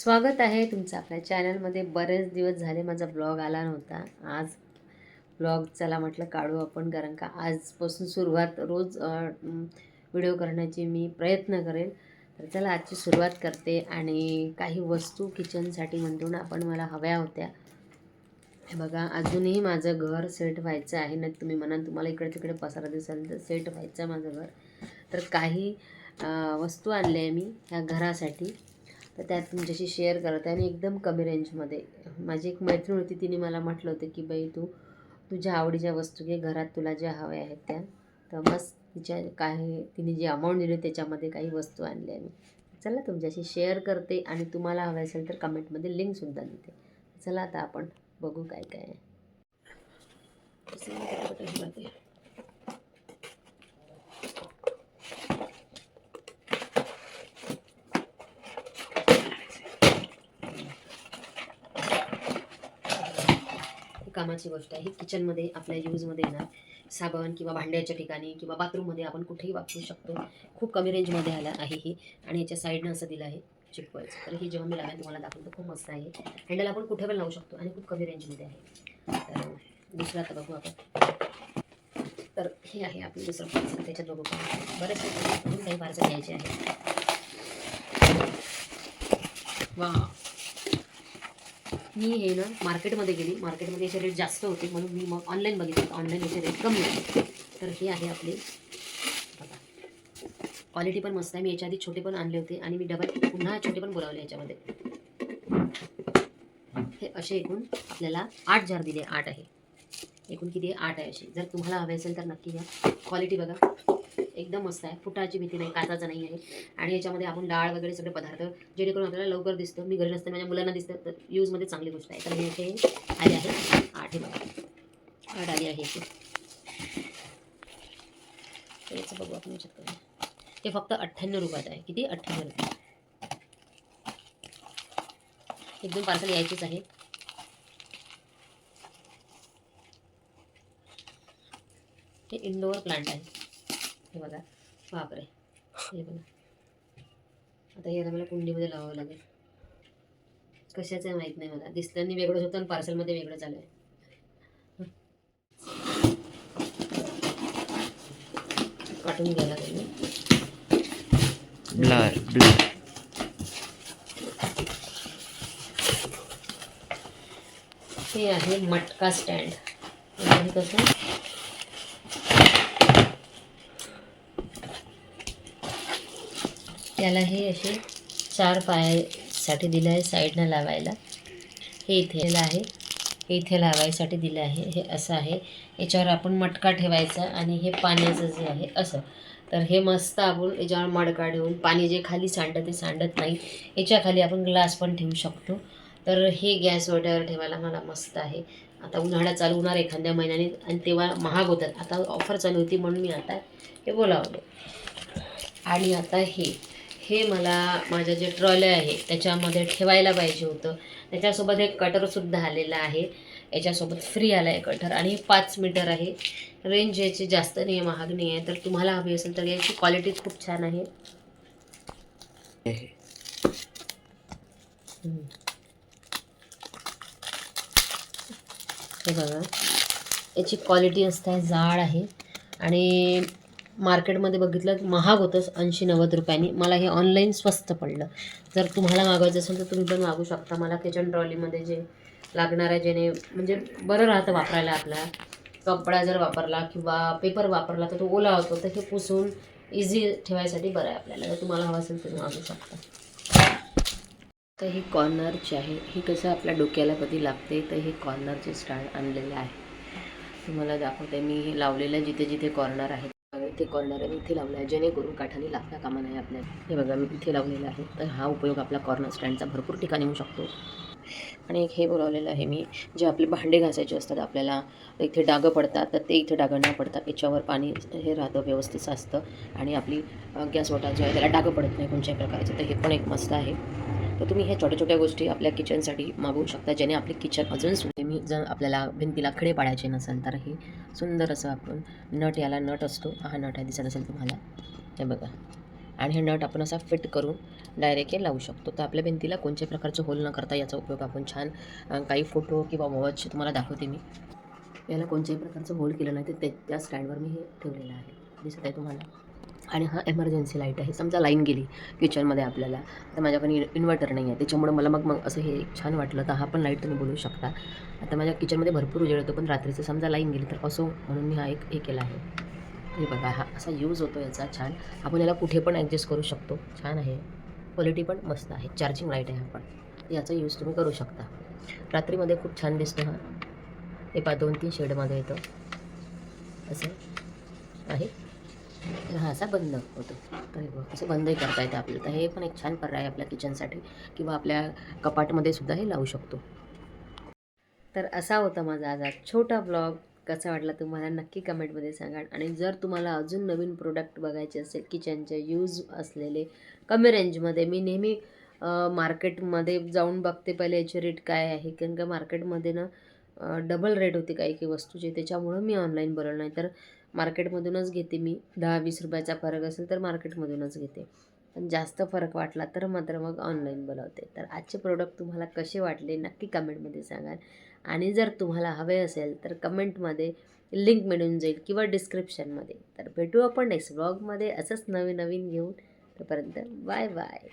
स्वागत आहे तुमचं आपल्या चॅनलमध्ये. बरेच दिवस झाले माझा ब्लॉग आला नव्हता. आज ब्लॉग चला म्हटलं काढू आपण कारण का आजपासून सुरुवात रोज व्हिडिओ करण्याची मी प्रयत्न करेल. तर चला आजची सुरुवात करते आणि काही वस्तू किचनसाठी म्हणतो ना आपण मला हव्या होत्या. हे बघा अजूनही माझं घर सेट व्हायचं आहे. ना तुम्ही म्हणाल तुम्हाला इकडे तिकडे पसारा दिसाल तर सेट व्हायचं माझं घर. तर काही वस्तू आणल्या आहे मी ह्या घरासाठी. तर त्यात तुमच्याशी शेअर करत आहे. आणि एकदम कमी रेंजमध्ये माझी एक मैत्रीण होती तिने मला म्हटलं होतं की बाई तू तुझ्या आवडीच्या वस्तू घे. घरात तुला ज्या हव्या आहेत त्या. तर बस तिच्या काही तिने जी अमाऊंट दिली त्याच्यामध्ये काही वस्तू आणल्या मी. चला तुमच्याशी शेअर करते. आणि तुम्हाला हवं असेल तर कमेंटमध्ये लिंकसुद्धा देते. चला आता आपण बघू काय काय आहे कसं पटापट हे करते. ही कामाची गोष्ट आहे. किचनमध्ये आपल्या यूजमध्ये येणार साबण किंवा भांड्याच्या ठिकाणी किंवा बाथरूममध्ये आपण कुठेही वापरू शकतो. खूप कमी रेंजमध्ये आला आहे ही आणि याच्या साईडनं असं दिलं आहे चिटकवायचं तर ही जेव्हा मी लागेल तुम्हाला दाखवतो खूप मस्त आहे. हँडल आपण कुठे पण लावू शकतो आणि खूप कमी रेंजमध्ये आहे. तर दुसरा आता बघू आपण. तर हे आहे आपलं दुसरं पार्सल त्याच्यात बघू का बरेच काही पार्सल घ्यायचे आहे वा मी हे ना मार्केटमध्ये गेली. मार्केटमध्ये याचे रेट जास्त होते. म्हणून मी मग ऑनलाईन बघितलं. ऑनलाईन याचे रेट कमी होते. तर हे आहे आपले. बघा. क्वालिटी पण मस्त आहे. मी याच्या आधी छोटे पण आणले होते. आणि मी डबल पुन्हा छोटे पण बोलावले याच्यामध्ये. हे असे एकूण आपल्याला आठ जार दिले. आठ आहे. एकूण किती आहे? आठ आहे असे. जर तुम्हाला हवे असेल तर नक्की घ्या. क्वालिटी बघा. एकदम मस्त आहे. फुटाची भीती नाही काचाचं नाही आहे. आणि याच्यामध्ये आपण डाळ वगैरे सगळे पदार्थ जेणेकरून आपल्याला लवकर दिसतं. मी घरी नसतं माझ्या मुलांना दिसतं तर यूजमध्ये चांगली गोष्ट आहे. तर मी इथे आले आहे. आठ आठ आली आहे इथे. याचं बघू आपण याच्यात ते फक्त अठ्ठ्याण्णव रुपयात आहे. किती? अठ्ठ्याण्णव रुपये. एक दोन पार्सल यायचीच आहे. हे इंडोअर प्लांट आहे. हे बघा. बापरे. हे बघा. आता हे आता मला कुंडीमध्ये लावावं लागेल. कशाचं आहे माहीत नाही मला. दिसल्याने वेगळंच होतं आणि पार्सलमध्ये वेगळं झालं आहे. काटून घ्यायला ब्लर ब्लर. हे आहे मटका स्टँड. हे कसं त्याला हे असे चार पायासाठी दिलं आहे साईडनं लावायला. हे इथे आहे. हे इथे लावायसाठी दिलं आहे. हे असं आहे. याच्यावर आपण मटका ठेवायचा आणि हे पाण्याचं जे आहे असं. तर हे मस्त आपण याच्यावर मडका ठेवून पाणी जे खाली सांडतं ते सांडत नाही. याच्या खाली आपण ग्लास पण ठेवू शकतो. तर हे गॅस वट्यावर ठेवायला मला मस्त आहे. आता उन्हाळा चालू होणार एखाद्या महिन्याने आणि तेव्हा महाग होतात. आता ऑफर चालू होती म्हणून मी आता हे बोलावलं. आणि आता हे. हे मला माझ्या जे ट्रॉले आहे त्याच्यामध्ये ठेवायला पाहिजे होतं. त्याच्यासोबत एक कटरसुद्धा आलेला आहे. याच्यासोबत फ्री आला आहे कटर आणि पाच मीटर आहे. रेंज याची जास्त नाही आहे महाग नाही आहे. तर तुम्हाला हवी असेल तर याची क्वालिटी खूप छान आहे. हे बघा. याची क्वालिटी असते जाड आहे. आणि मार्केटमध्ये बघितलं महाग होतंच ऐंशी नव्वद रुपयांनी. मला हे ऑनलाईन स्वस्त पडलं. जर तुम्हाला मागवायचं असेल तर तुम्ही पण मागू शकता. मला किचन ट्रॉलीमध्ये जे लागणार आहे जेणे म्हणजे बरं राहतं वापरायला आपला कपडा जर वापरला किंवा पेपर वापरला तर तो ओला होतो तर हे पुसून इझी ठेवायसाठी बरं आहे आपल्याला. जर तुम्हाला हवं असेल तर तुम्ही मागू शकता. तर ही कॉर्नरची आहे ही कसं आपल्या डोक्याला कधी लागते तर हे कॉर्नरचे स्टँड आणलेले आहे. तुम्हाला दाखवते. मी हे लावलेलं जिथे जिथे कॉर्नर आहे. इथे कॉर्नर आहे. इथे लावलं आहे जेणेकरून काठाने लागता कामा नाही आपल्याला हे बघा मी इथे लावलेलं आहे. तर हा उपयोग आपला कॉर्नर स्टँडचा भरपूर ठिकाणी होऊ शकतो. आणि एक हे बोलावलेलं आहे मी जे आपले भांडे घासायचे असतात आपल्याला इथे डागं पडतात तर ते इथे डागं न पडतात. याच्यावर पाणी हे राहतं व्यवस्थित साचतं. आणि आपली गॅस वॉटर जो आहे त्याला डागं पडत नाही कोणत्याही प्रकारचं. तर हे पण एक मस्त आहे. तर तुम्ही ह्या छोट्या छोट्या गोष्टी आपल्या किचनसाठी मागवू शकता ज्याने आपले किचन अजून सुंदर मी जर आपल्याला भिंतीला खडे पाडायचे नसेल तर हे सुंदर असं आपण नट याला नट असतो हा नट आहे दिसत असेल तुम्हाला. हे बघा. आणि हे नट आपण असा फिट करून डायरेक्ट हे लावू शकतो. तर आपल्या भिंतीला कोणत्याही प्रकारचं होल न करता याचा उपयोग आपण छान काही फोटो किंवा वॉच तुम्हाला दाखवते मी. याला कोणत्याही प्रकारचं होल केलं नाही तर ते त्या स्टँडवर मी हे ठेवलेलं आहे. दिसत आहे तुम्हाला? आणि हा एमर्जन्सी लाइट आहे. समजा लाईन गेली किचनमध्ये आपल्याला. तर माझ्याकडे इन्व्हर्टर नाही आहे त्याच्यामुळे मला मग मग असं हे छान वाटलं. तर हा पण लाइट तुम्ही बोलू शकता. आता माझ्या किचनमध्ये भरपूर उजेड होतो. पण रात्रीचं समजा लाईन गेली तर असो म्हणून मी हा एक हे केला आहे. हे बघा हा असा यूज होतो याचा छान. आपण याला कुठे पण ॲडजस्ट करू शकतो. छान आहे. क्वालिटी पण मस्त आहे. चार्जिंग लाइट आहे हा पण. याचा यूज तुम्ही करू शकता. रात्रीमध्ये खूप छान दिसतो हा. हे पा दोन तीन शेडमध्ये येतं. असं आहे. तर हा असा बंद होतो. तर असं बंदही करता येतं आपल्याला. तर हे पण एक छान पर्याय आहे आपल्या किचनसाठी किंवा आपल्या कपाटमध्ये सुद्धा हे लावू शकतो. तर असा होता माझा आज छोटा ब्लॉग कसा वाटला तुम्हाला नक्की कमेंटमध्ये सांगा. आणि जर तुम्हाला अजून नवीन प्रोडक्ट बघायचे असेल किचनचे यूज असलेले कमी रेंजमध्ये मी नेहमी मार्केटमध्ये जाऊन बघते पहिले याचे रेट काय आहे. कारण का मार्केटमध्ये ना डबल रेट होते काही काही वस्तूचे. त्याच्यामुळं मी ऑनलाईन बोलवलं नाही. तर मार्केटमधूनच घेते मी. दहा वीस रुपयाचा फरक असेल तर मार्केटमधूनच घेते. पण जास्त फरक वाटला तर मात्र मग ऑनलाईन बोलवते. तर आजचे प्रोडक्ट तुम्हाला कसे वाटले नक्की कमेंटमध्ये सांगा. आणि जर तुम्हाला हवे असेल तर कमेंटमध्ये लिंक मिळून जाईल किंवा डिस्क्रिप्शनमध्ये तर भेटू आपण नेक्स्ट ब्लॉगमध्ये असंच नवीन नवीन घेऊन. तोपर्यंत बाय बाय